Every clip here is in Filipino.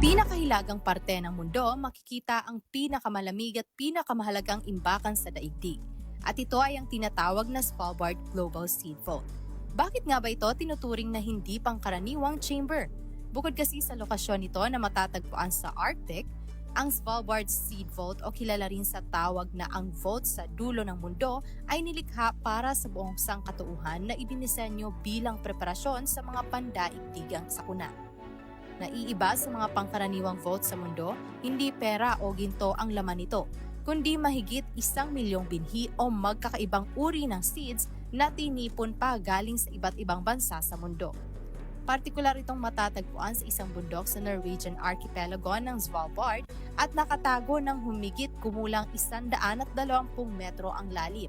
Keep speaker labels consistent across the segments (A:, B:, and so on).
A: pinakahilagang parte ng mundo, makikita ang pinakamalamig at pinakamahalagang imbakan sa daigdig. At ito ay ang tinatawag na Svalbard Global Seed Vault. Bakit nga ba ito tinuturing na hindi pangkaraniwang chamber? Bukod kasi sa lokasyon nito na matatagpuan sa Arctic, ang Svalbard Seed Vault o kilala rin sa tawag na ang vault sa dulo ng mundo ay nilikha para sa buong sangkatuuhan na idinisenyo bilang preparasyon sa mga pandaigdigang sakuna. Naiiba sa mga pangkaraniwang vault sa mundo, hindi pera o ginto ang laman nito, kundi mahigit isang milyong binhi o magkakaibang uri ng seeds na tinipon pa galing sa iba't ibang bansa sa mundo. Partikular itong matatagpuan sa isang bundok sa Norwegian archipelago ng Svalbard at nakatago ng humigit kumulang 120 metro ang lalim.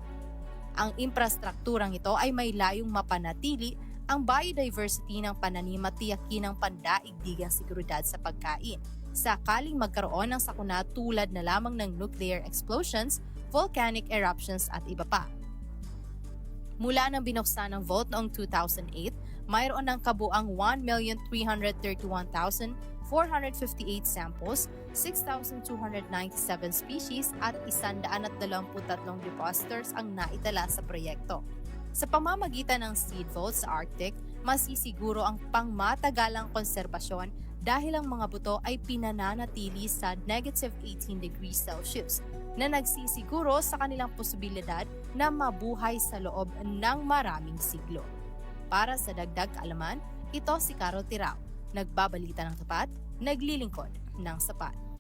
A: Ang infrastrukturang ito ay may layong mapanatili ang biodiversity ng pananim at tiyakin ng pandaigdigang seguridad sa pagkain. Sakaling magkaroon ng sakuna tulad na lamang ng nuclear explosions, volcanic eruptions at iba pa. Mula nang binuksan ng vault noong 2008, mayroon ng kabuang 1,331,458 samples, 6,297 species at 123 depositors ang naitala sa proyekto. Sa pamamagitan ng seed vault sa Arctic, masisiguro ang pangmatagalang konserbasyon dahil ang mga buto ay pinananatili sa negative 18 degrees Celsius na nagsisiguro sa kanilang posibilidad na mabuhay sa loob ng maraming siglo. Para sa dagdag kaalaman, ito si Carol Tirao, nagbabalita ng tapat, naglilingkod ng sapat.